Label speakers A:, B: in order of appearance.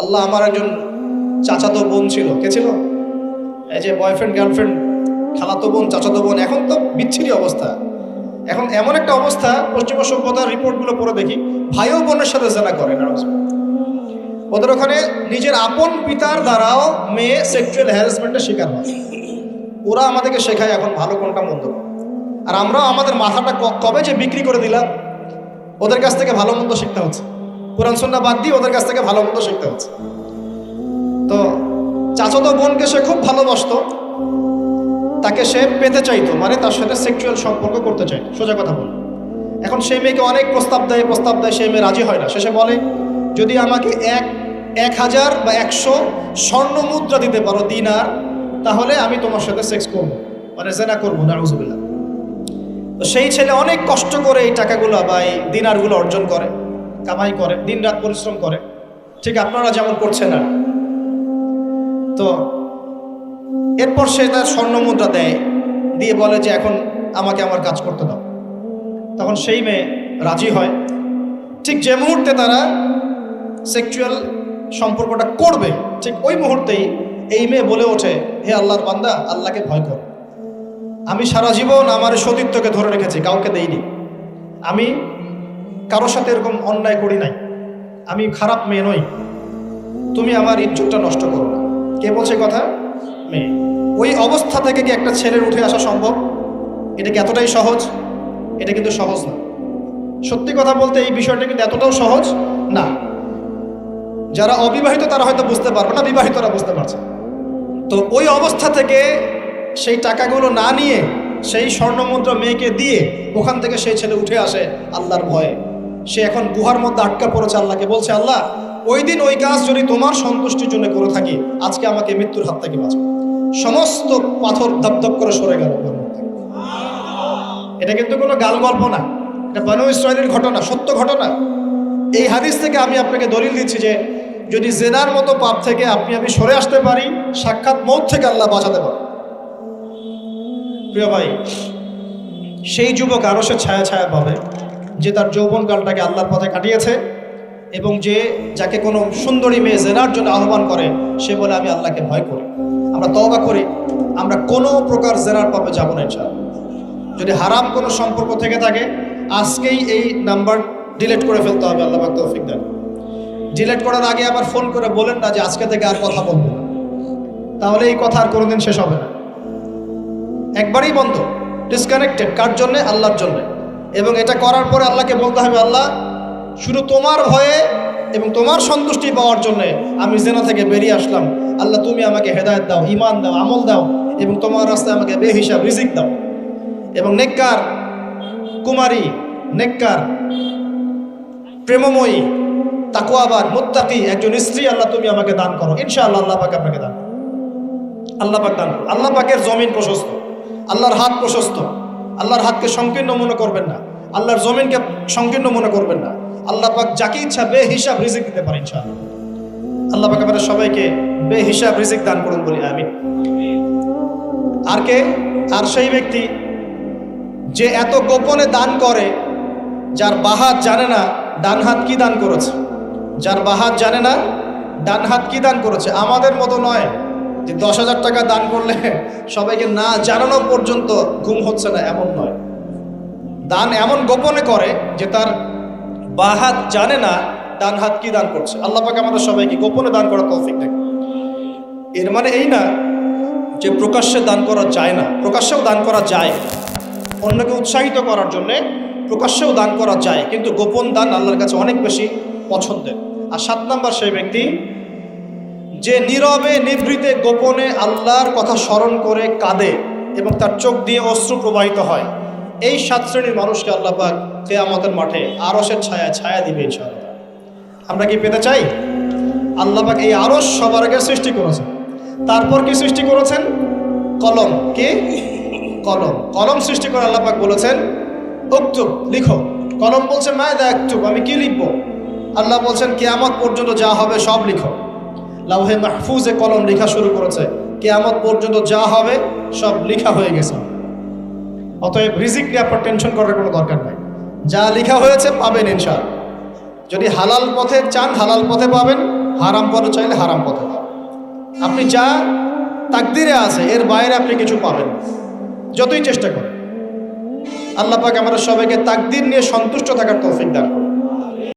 A: আল্লাহ আমার একজন চাচাতো বোন ছিল। কে ছিল? এই যে বয়ফ্রেন্ড গার্লফ্রেন্ড খালাতো বোন, চাচাতো বোন, এখন তো বিচ্ছিরি অবস্থা। এখন এমন একটা অবস্থা পশ্চিমা সভ্যতার রিপোর্টগুলো পড়ে দেখি, ভাইও বোনের সাথে জেনা করে নাউজুবিল্লাহ। ওদের ওখানে নিজের আপন পিতার দ্বারাও মেয়ে সেক্সুয়াল হ্যারাসমেন্টের শিকার হয়। ওরা আমাদেরকে শেখায় এখন ভালো কোনটা মন্দ। আর আমরাও আমাদের মাথাটা কবে যে বিক্রি করে দিলাম, ওদের কাছ থেকে ভালো মন্দ শিখতে হচ্ছে। কোরআন সন্না বাদ দিয়ে ওদের কাছ থেকে ভালো মতো শিখতে হচ্ছে। তো চাচাতো বোনকে সে খুব ভালোবাসতো, তাকে সে পেতে চাইতো মানে তার সাথে সেক্সুয়াল সম্পর্ক করতে চাইতো। সোজা কথা বল। এখন সেই মেয়েকে অনেক প্রস্তাব দেয় প্রস্তাব দেয়, সেই মেয়ে রাজি হয় না। শেষে বলে, যদি আমাকে এক এক হাজার বা একশো স্বর্ণ মুদ্রা দিতে পারো দিনার, তাহলে আমি তোমার সাথে সেক্স করব। মানে জেনা করব না রুজুবিল্লাহ তো সেই ছেলে অনেক কষ্ট করে এই টাকাগুলো বা এই দিনারগুলো অর্জন করে। কামাই করে, দিনরাত পরিশ্রম করে। ঠিক আপনারা যেমন করছেন আর। তো এরপর সে তার স্বর্ণ মুদ্রা দেয়, দিয়ে বলে যে, এখন আমাকে আমার কাজ করতে দাও। তখন সেই মেয়ে রাজি হয়। ঠিক যে মুহূর্তে তারা সেক্সুয়াল সম্পর্কটা করবে, ঠিক ওই মুহূর্তেই এই মেয়ে বলে ওঠে, হে আল্লাহর বান্দা, আল্লাহকে ভয় কর। আমি সারা জীবন আমার সতীত্বকে ধরে রেখেছি, কাউকে দেইনি। আমি কারোর সাথে এরকম অন্যায় করি নাই। আমি খারাপ মেয়ে নই। তুমি আমার ইজ্জতটা নষ্ট করো না। কে বলছে কথা? মেয়ে। ওই অবস্থা থেকে কি একটা ছেলের উঠে আসা সম্ভব? এটা কি এতটাই সহজ? এটা কিন্তু সহজ না। সত্যি কথা বলতে এই বিষয়টা কিন্তু এতটাও সহজ না। যারা অবিবাহিত তারা হয়তো বুঝতে পারবে না, বিবাহিতরা বুঝতে পারছে তো ওই অবস্থা থেকে সেই টাকাগুলো না নিয়ে সেই স্বর্ণমুদ্রা মেয়েকে দিয়ে ওখান থেকে সেই ছেলে উঠে আসে আল্লাহর ভয়ে। সে এখন গুহার মধ্যে আটকা পড়েছে আল্লাহকে। বলছে, আল্লাহ ওই দিন ওই কাজ যদি তোমার সন্তুষ্টির জন্য করে থাকি, আজকে আমাকে মৃত্যুর হাত থেকে বাঁচো সমস্ত পাথর ধপধপ করে সরে গেল এটা কিন্তু কোনো গাল গল্প না। এটা বানু ইসরায়েলের ঘটনা, সত্য ঘটনা। এই হাদিস থেকে আমি আপনাকে দলিল দিচ্ছি যে, যদি জেনার মতো পাপ থেকে আপনি, আমি সরে আসতে পারি, সাক্ষাৎ মৌত থেকে আল্লাহ বাঁচাতে পারে প্রিয় ভাই, সেই যুবক আরও সে ছায়া ছায়া পাবে। যে তার যৌবনকালটাকে আল্লাহর পথে কাটিয়েছে এবং যে যাকে কোনো সুন্দরী মেয়ে জেনার জন্য আহ্বান করে, সে বলে, আমি আল্লাহকে ভয় করি। আমরা তওবা করি। আমরা কোনো প্রকার জেনার পাবে যাব না ইনশাআল্লাহ। যদি হারাম কোনো সম্পর্ক থেকে থাকে, আজকেই এই নাম্বার ডিলেট করে ফেলতে হবে, আল্লাহ তৌফিক দেন। ডিলিট করার আগে আবার ফোন করে বলেন না যে, আজকে থেকে আর কথা বলব না। তাহলে এই কথা আর কোনোদিন শেষ হবে না। একবারই বন্ধ ডিসকানেক্টেড কার জন্যে? আল্লাহর জন্য। এবং এটা করার পরে আল্লাহকে বলতে হবে, আল্লাহ, শুধু তোমার ভয়ে এবং তোমার সন্তুষ্টি পাওয়ার জন্য আমি জেনা থেকে বেরিয়ে আসলাম। আল্লাহ, তুমি আমাকে হেদায়ত দাও ইমান দাও, আমল দাও এবং তোমার রাস্তায় আমাকে বেহিসাব, রিজিক দাও। এবং নেককার কুমারী, নেককার প্রেমময়ী তাকুয়াবার মুত্তাকি একজন স্ত্রী আল্লাহ, তুমি আমাকে দান করো। ইনশাআল্লাহ আল্লাহ পাক আপনাকে দান আল্লাহ পাক দান। আল্লাহ পাকের জমিন প্রশস্ত। আল্লাহর হাত প্রশস্ত। আল্লাহর হাতকে সংকীর্ণ মনে করবেন না। আল্লাহর জমিনকে সংকীর্ণ মনে করবেন না। আল্লাহ পাক যাকে ইচ্ছা বে হিসাব রিজিক দিতে পারে ইনশাআল্লাহ। আল্লাহ পাক আমাদের সবাইকে বে হিসাব রিজিক দান করুন বলি, আমিন। আর কে? আর সেই ব্যক্তি যে এত গোপনে দান করে, যার বাহাত জানে না ডান হাত কি দান করেছে। যার বাহাত জানে না, ডান হাত কি দান করেছে। আমাদের মতো নয়। যে দশ হাজার টাকা দান করলে সবাইকে না জানানো পর্যন্ত ঘুম হচ্ছে না, এমন নয়। দান এমন গোপনে করে যে তার বাহাত জানে না ডান হাত কি দান করছে। আল্লাহ পাকে আমাদের সবাইকে গোপনে দান করার তৌফিক দেয় এর মানে এই না যে প্রকাশ্যে দান করা যায় না, প্রকাশ্যেও দান করা যায়। অন্যকে উৎসাহিত করার জন্যে প্রকাশ্যেও দান করা যায়, কিন্তু গোপন দান আল্লাহর কাছে অনেক বেশি পছন্দের। আর সাত নাম্বার সেই ব্যক্তি যে নীরবে, নিভৃতে, গোপনে আল্লাহর কথা স্মরণ করে কাঁদে এবং তার চোখ দিয়ে অশ্রু প্রবাহিত হয়, এই সাত শ্রেণির মানুষকে আল্লাহ পাক কেয়ামতের মাঠে আরসের ছায়া ছায়া দিবে ইনশাআল্লাহ। আমরা কি পেতে চাই? আল্লাহ পাক এই আরস সবার আগে সৃষ্টি করেছেন। তারপর কি সৃষ্টি করেছেন? কলম। কি? কলম। কলম সৃষ্টি করে আল্লাহ পাক বলেছেন উক্তুব লিখো। কলম বলছে মায় দা একটুব আমি কি লিখব? আল্লাহ বলছেন, কেয়ামত পর্যন্ত যা হবে সব লিখো। লাউহে মাহফুজে কলম লেখা শুরু করেছে। কেয়ামত পর্যন্ত যা হবে, সব লেখা হয়ে গেছে। অতএব রিজিক নিয়ে আপনার টেনশন করার কোনো দরকার নাই। যা লেখা হয়েছে, পাবেন ইনশাল যদি হালাল পথে চান, হালাল পথে পাবেন। হারাম পথে চাইলে হারাম পথে আপনি যা তাকদিরে আছে, এর বাইরে আপনি কিছু পাবেন যতই চেষ্টা করেন। আল্লাহ আমাদের সবাইকে তাকদির নিয়ে সন্তুষ্ট থাকার তৌফিক করুন।